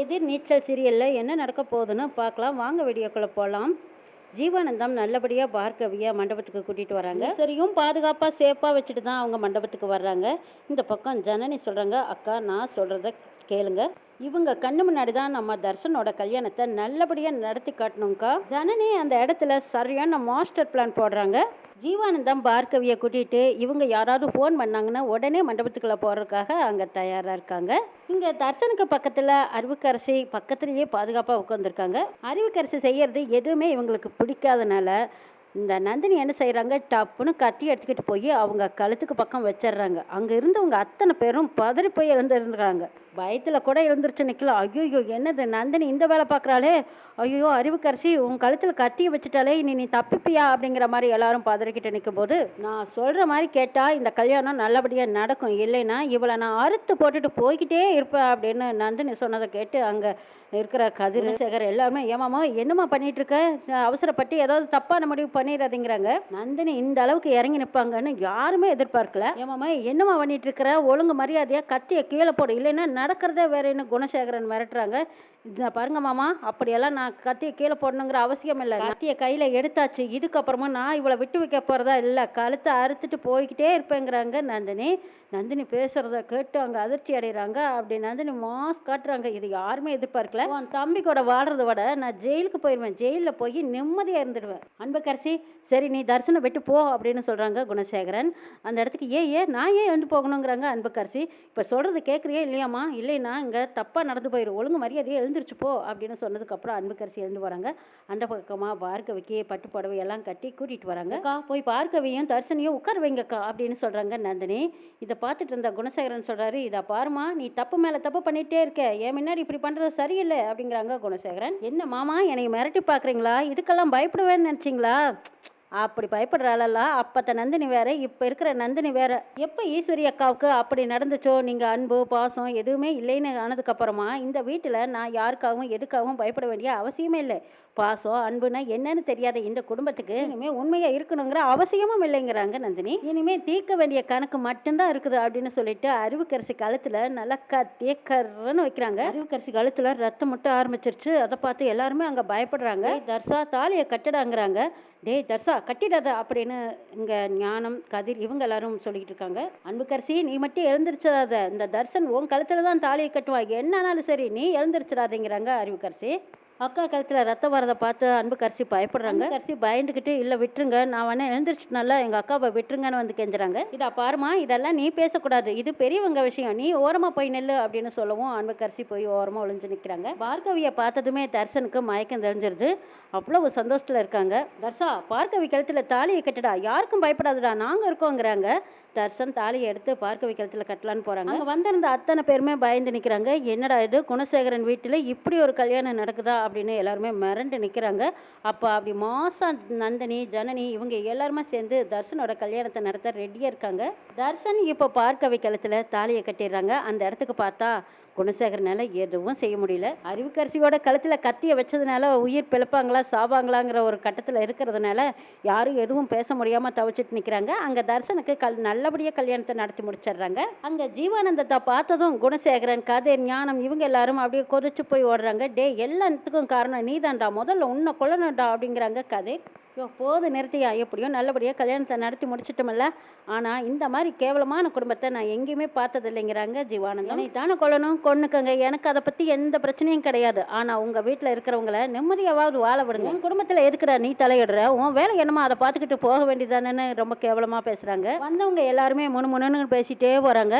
எதிர் நீச்சல் சீரியலில் என்ன நடக்க போகுதுன்னு பார்க்கலாம். வாங்க வீடியோக்குள்ளே போகலாம் ஜீவானந்தம் நல்லபடியாக பார்கவியா மண்டபத்துக்கு கூட்டிகிட்டு வராங்க. சரியும் பாதுகாப்பாக சேஃபாக வச்சுட்டு தான் அவங்க மண்டபத்துக்கு வர்றாங்க. இந்த பக்கம் ஜனனி சொல்கிறாங்க அக்கா நான் சொல்கிறத கேளுங்க. இவங்க கண்ணு முன்னாடி தான் நம்ம தர்ஷனோட கல்யாணத்தை நல்லபடியாக நடத்தி காட்டணும்க்கா. ஜனனி அந்த இடத்துல சரியான மாஸ்டர் பிளான் போடுறாங்க. ஜீவானந்தம் பார்கவியை கூட்டிகிட்டு இவங்க யாராவது ஃபோன் பண்ணாங்கன்னா உடனே மண்டபத்துக்குள்ளே போகிறதுக்காக அங்கே தயாராக இருக்காங்க. இங்கே தர்சனுக்கு பக்கத்தில் அறிவுக்கரசி பக்கத்துலேயே பாதுகாப்பாக உட்காந்துருக்காங்க அறிவுக்கரசி செய்யறது எதுவுமே இவங்களுக்கு பிடிக்காதனால இந்த நந்தினி என்ன செய்கிறாங்க டப்புன்னு கட்டி எடுத்துக்கிட்டு போய் அவங்க கழுத்துக்கு பக்கம் வச்சிடுறாங்க. அங்கே இருந்தவங்க அத்தனை பேரும் பதறி போய் எழுந்திருந்துறாங்க பயத்தில் கூட எழுந்துருச்சு நிற்கல ஐயோ என்னது? நந்தினி இந்த வேலை பார்க்குறாளே ஐயோ அறிவுக்கரசி உன் கழுத்தில் கட்டி வச்சுட்டாலே இனி நீ தப்பிப்பியா அப்படிங்கிற மாதிரி எல்லாரும் பதறிக்கிட்டு நிற்கும் போது நான் சொல்கிற மாதிரி கேட்டால் இந்த கல்யாணம் நல்லபடியாக நடக்கும். இல்லைன்னா இவளை நான் அறுத்து போட்டுட்டு போய்கிட்டே இருப்பேன் அப்படின்னு நந்தினி சொன்னதை கேட்டு அங்கே இருக்கிற கதிர் சேகர் எல்லாருமே ஏமாமா என்னம்மா பண்ணிட்டு இருக்க அவசரப்பட்டு ஏதாவது தப்பான முடிவு பண்ணிடாதீங்கிறாங்க நந்தினி இந்த அளவுக்கு இறங்கி நிற்பாங்கன்னு யாருமே எதிர்பார்க்கல. ஏமாமா என்னம்மா பண்ணிட்டு இருக்கிற ஒழுங்கு மரியாதையா கத்தியை கீழே போடு. இல்லைன்னா நடக்கிறதே வேற என்ன குணசேகரன் மிரட்டுறாங்க. இதை பாருங்க மாமா அப்படியெல்லாம் நான் கத்தியை கீழே போடணுங்கிற அவசியம் இல்லை. கத்தியை கையில் எடுத்தாச்சு. இதுக்கப்புறமா நான் இவளை விட்டு வைக்க போகிறதா இல்லை. கழுத்தை அறுத்துட்டு போய்கிட்டே இருப்பேங்கிறாங்க நந்தினி. நந்தினி பேசுறத கேட்டு அங்கே அதிர்ச்சி அடைகிறாங்க அப்படி நந்தினி மாஸ் காட்டுறாங்க. இது யாருமே எதிர்பார்க்கல. உன் தம்பி கூட வாழ்றத விட நான் ஜெயிலுக்கு போயிடுவேன் ஜெயிலில் போய் நிம்மதியாக இருந்துடுவேன். அன்பக்கரசி சரி நீ தரிசனம் விட்டு போ அப்படின்னு சொல்கிறாங்க குணசேகரன். அந்த இடத்துக்கு ஏன் ஏன் நான் ஏன் எழுந்து போகணுங்கிறாங்க அன்பக்கரசி? இப்போ சொல்கிறது கேட்குறியே இல்லையாம்மா? இல்லைன்னா இங்கே தப்பாக நடந்து போயிடும் ஒழுங்கு மரியாதையை எழுந்திருச்சு போ அப்படின்னு சொன்னதுக்கப்புறம் அன்புக்கரசி எழுந்து வராங்க அந்த பக்கமாக பார்க்கவிக்கு பட்டு புடவை எல்லாம் கட்டி கூட்டிகிட்டு வராங்க. அக்கா. போய் பார்க்கவியும் தரிசனையும் உட்கார வைங்கக்கா அப்படின்னு சொல்கிறாங்க நந்தினி. இதை பார்த்துட்டு இருந்த குணசேகரன் சொல்கிறாரு இதை பாருமா நீ தப்பு மேலே தப்பு பண்ணிகிட்டே இருக்க. என் முன்னாடி இப்படி பண்ணுறது சரியில்லை. அப்படிங்கிறாங்க குணசேகரன். என்ன மாமா என்னை மிரட்டி பார்க்குறீங்களா? இதுக்கெல்லாம் பயப்படுவேன்னு நினச்சிங்களா? அப்படி பயப்படுறாளல்ல. அப்பத்த நந்தினி வேற இப்போ இருக்கிற நந்தினி வேற எப்போ ஈஸ்வரி அக்காவுக்கு அப்படி நடந்துச்சோ நீங்கள் அன்பு பாசம் எதுவுமே இல்லைன்னு ஆனதுக்கப்புறமா இந்த வீட்டில் நான் யாருக்காகவும் எதுக்காகவும் பயப்பட வேண்டிய அவசியமே இல்லை. பாசம் அன்புனா என்னன்னு தெரியாத இந்த குடும்பத்துக்கு இனிமே உண்மையா இருக்கணுங்கிற அவசியமும் இல்லைங்கிறாங்க நந்தினி. இனிமே தீர்க்க வேண்டிய கணக்கு மட்டும்தான் இருக்குது அப்படின்னு சொல்லிட்டு அறிவுக்கரசி கழுத்துல நல்லா கத்திய கர்றன்னு வைக்கிறாங்க. அறிவுக்கரசி கழுத்துல ரத்தம் மட்டும் ஆரம்பிச்சிருச்சு. அதை பார்த்து எல்லாருமே அங்க பயப்படுறாங்க. தர்சா தாலியை கட்டடாங்கிறாங்க. டேய் தர்சா கட்டிடாத அப்படின்னு இங்க ஞானம் கதிர் இவங்க எல்லாரும் சொல்லிக்கிட்டு இருக்காங்க. அன்புக்கரசி நீ மட்டும் எழுந்திருச்சிடாத. இந்த தர்சன் உன் கழுத்துல தான் தாலியை கட்டுவாங்க என்னன்னாலும் சரி நீ எழுந்திருச்சிடாதீங்கிறாங்க அறிவுக்கரசி. அக்கா கழுத்துல ரத்தம் வரதை பார்த்து அன்பு கரிசி பயப்படுறாங்க. கரிசி பயந்துக்கிட்டு இல்லை விட்டுருங்க. நான் வேணா எழுந்திரிச்சிட்டனால எங்கள் அக்காவை விட்டுருங்கன்னு வந்து கெஞ்சுறாங்க. இதா பாருமா இதெல்லாம் நீ பேசக்கூடாது. இது பெரியவங்க விஷயம். நீ ஓரமாக போய் நில்லு அப்படின்னு சொல்லவும் அன்பு கரிசி போய் ஓரமாக ஒளிஞ்சு நிற்கிறாங்க பார்கவியை பார்த்ததுமே தர்சனுக்கு மயக்கம் தெரிஞ்சிருது. அவ்வளவு சந்தோஷத்தில் இருக்காங்க. தர்சா பார்கவி கழுத்துல தாலியை கட்டுடா. யாருக்கும் பயப்படாதுடா. நாங்கள் இருக்கோங்கிறாங்க. தர்சன் தாலியை எடுத்து பார்க்க வைக்கிறதுல கட்டலான்னு போறாங்க. அங்க வந்திருந்த அத்தனை பேருமே பயந்து நிக்கிறாங்க. என்னடா இது? குணசேகரன் வீட்டுல இப்படி ஒரு கல்யாணம் நடக்குதா? அப்படின்னு எல்லாருமே மிரண்டு நிக்கிறாங்க. அப்ப அப்படி மாசா நந்தினி ஜனனி இவங்க எல்லாருமே சேர்ந்து தர்ஷனோட கல்யாணத்தை நடத்த ரெடியா இருக்காங்க. தர்ஷன் இப்போ பார்க்க வைக்கலத்துல தாலியை கட்டிடுறாங்க. அந்த இடத்துக்கு பார்த்தா குணசேகரனால எதுவும் செய்ய முடியல. அறிவுக்கரசியோட கழுத்தில் கத்தியை வச்சதுனால உயிர் பிழப்பாங்களா சாவாங்களாங்கிற ஒரு கட்டத்தில் இருக்கிறதுனால யாரும் எதுவும் பேச முடியாமல் தவிச்சிட்டு நிற்கிறாங்க அங்கே தர்சனுக்கு கல் நல்லபடியாக கல்யாணத்தை நடத்தி முடிச்சிடுறாங்க. அங்கே ஜீவானந்தத்தை பார்த்ததும் குணசேகரன் கதை ஞானம் இவங்க எல்லாரும் அப்படியே கொதிச்சு போய் ஓடுறாங்க. டே எல்லாத்துக்கும் காரணம் நீதான்டா. முதல்ல உன்னை கொல்லணும்டா அப்படிங்கிறாங்க கதை. யோ போது நிறுத்தியா? எப்படியோ நல்லபடியாக கல்யாணத்தை நடத்தி முடிச்சிட்டோம்ல. ஆனால் இந்த மாதிரி கேவலமான குடும்பத்தை நான் எங்கேயுமே பார்த்தது இல்லைங்கிறாங்க ஜீவானந்தம் தானே கொல்லணும் கொன்னுக்கங்க. எனக்கு அதை பற்றி எந்த பிரச்சனையும் கிடையாது. ஆனால் உங்கள் வீட்டில் இருக்கிறவங்கள நிம்மதியாவது வாழ விடுங்க. உன் குடும்பத்தில் எதுக்குடா நீ தலையிடுற? உன் வேலை என்னமோ அதை பார்த்துக்கிட்டு போக வேண்டியதானேன்னு ரொம்ப கேவலமாக பேசுகிறாங்க வந்தவங்க எல்லாருமே முணு முணுன்னு பேசிட்டே போகிறாங்க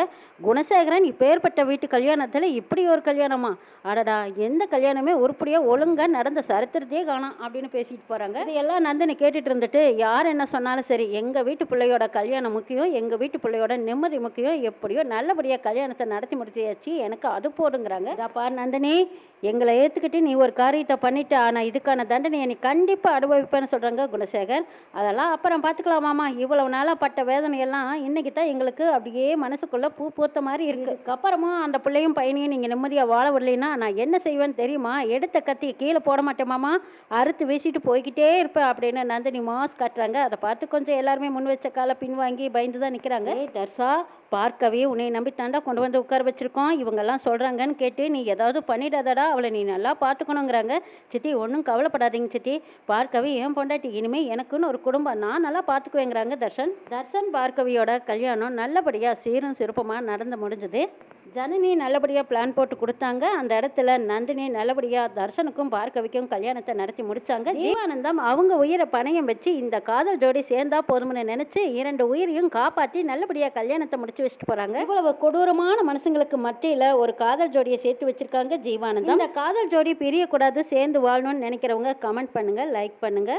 குணசேகரன் இப்பேற்பட்ட வீட்டு கல்யாணத்தில் இப்படி ஒரு கல்யாணமா? அடடா எந்த கல்யாணமே உருப்படியாக ஒழுங்காக நடந்த சரித்திரத்தையே காணோம் அப்படின்னு பேசிட்டு போகிறாங்க இதையெல்லாம் நந்தினி கேட்டுட்டு இருந்துட்டு யார் என்ன சொன்னாலும் சரி எங்கள் வீட்டு பிள்ளையோட கல்யாணம் முக்கியம் எங்கள் வீட்டு பிள்ளையோட நிம்மதி முக்கியம் எப்படியோ நல்லபடியாக கல்யாணத்தை நடத்தி முடிச்சியாச்சு எனக்கு அது போடுங்கிறாங்க அப்பா நந்தினி எங்களை ஏற்றுக்கிட்டு நீ ஒரு காரியத்தை பண்ணிட்டு ஆனால் இதுக்கான தண்டனையை நீ கண்டிப்பாக அனுபவிப்பேன்னு சொல்கிறாங்க குணசேகர். அதெல்லாம் அப்புறம் பார்த்துக்கலாமாமா இவ்வளவு நாளாக பட்ட வேதனையெல்லாம் இன்னைக்கு தான் எங்களுக்கு அப்படியே மனசுக்குள்ளே பூ பூத்த மாதிரி இருக்கு. அப்புறமா அந்த பிள்ளையும் பையனையும் நீங்கள் நிம்மதியாக வாழ விடலைன்னா நான் என்ன செய்வேன்னு தெரியுமா? எடுத்த கத்தி கீழே போட மாட்டேமாம்மா அறுத்து வீசிட்டு போய்கிட்டே இருப்பேன் அப்படின்னு அப்படின்னு நந்தினி மாஸ் காட்டுறாங்க? அதை பார்த்து கொஞ்சம் எல்லாருமே முன் வச்ச காலை பின்வாங்கி பயந்து தான் நிற்கிறாங்க ஏய் தர்ஷா பார்க்கவே உன்னை நம்பி தாண்டா கொண்டு வந்து உட்கார வச்சிருக்கோம். இவங்கெல்லாம் சொல்கிறாங்கன்னு கேட்டு நீ ஏதாவது பண்ணிடாதடா அவளை நீ நல்லா பார்த்துக்கணுங்கிறாங்க. சித்தி ஒன்றும் கவலைப்படாதீங்க சித்தி. பார்க்கவி ஏன் பொண்டாட்டி இனிமேல் எனக்குன்னு ஒரு குடும்பம். நான் நல்லா பார்த்துக்குவேங்கிறாங்க தர்ஷன். தர்ஷன் பார்க்கவியோட கல்யாணம் நல்லபடியாக சீரும் சிறப்புமாக நடந்து முடிஞ்சது. ஜனனி நல்லபடியாக பிளான் போட்டு கொடுத்தாங்க. அந்த இடத்துல நந்தினி நல்லபடியாக தர்ஷனுக்கும் பார்க்கவிக்கும் கல்யாணத்தை நடத்தி முடிச்சாங்க. ஜீவானந்தம் அவங்க உயிரை பணயம் வச்சு இந்த காதல் ஜோடி சேர்ந்தா போதும்னு நினைச்சு இரண்டு உயிரையும் காப்பாற்றி நல்லபடியாக கல்யாணத்தை முடிச்சு வச்சுட்டு போறாங்க. இவ்வளவு கொடூரமான மனுஷங்களுக்கு மத்தியில ஒரு காதல் ஜோடியை சேர்த்து வச்சிருக்காங்க ஜீவானந்தம். இந்த காதல் ஜோடி பிரியக்கூடாது சேர்ந்து வாழணும்னு நினைக்கிறவங்க கமெண்ட் பண்ணுங்க லைக் பண்ணுங்க.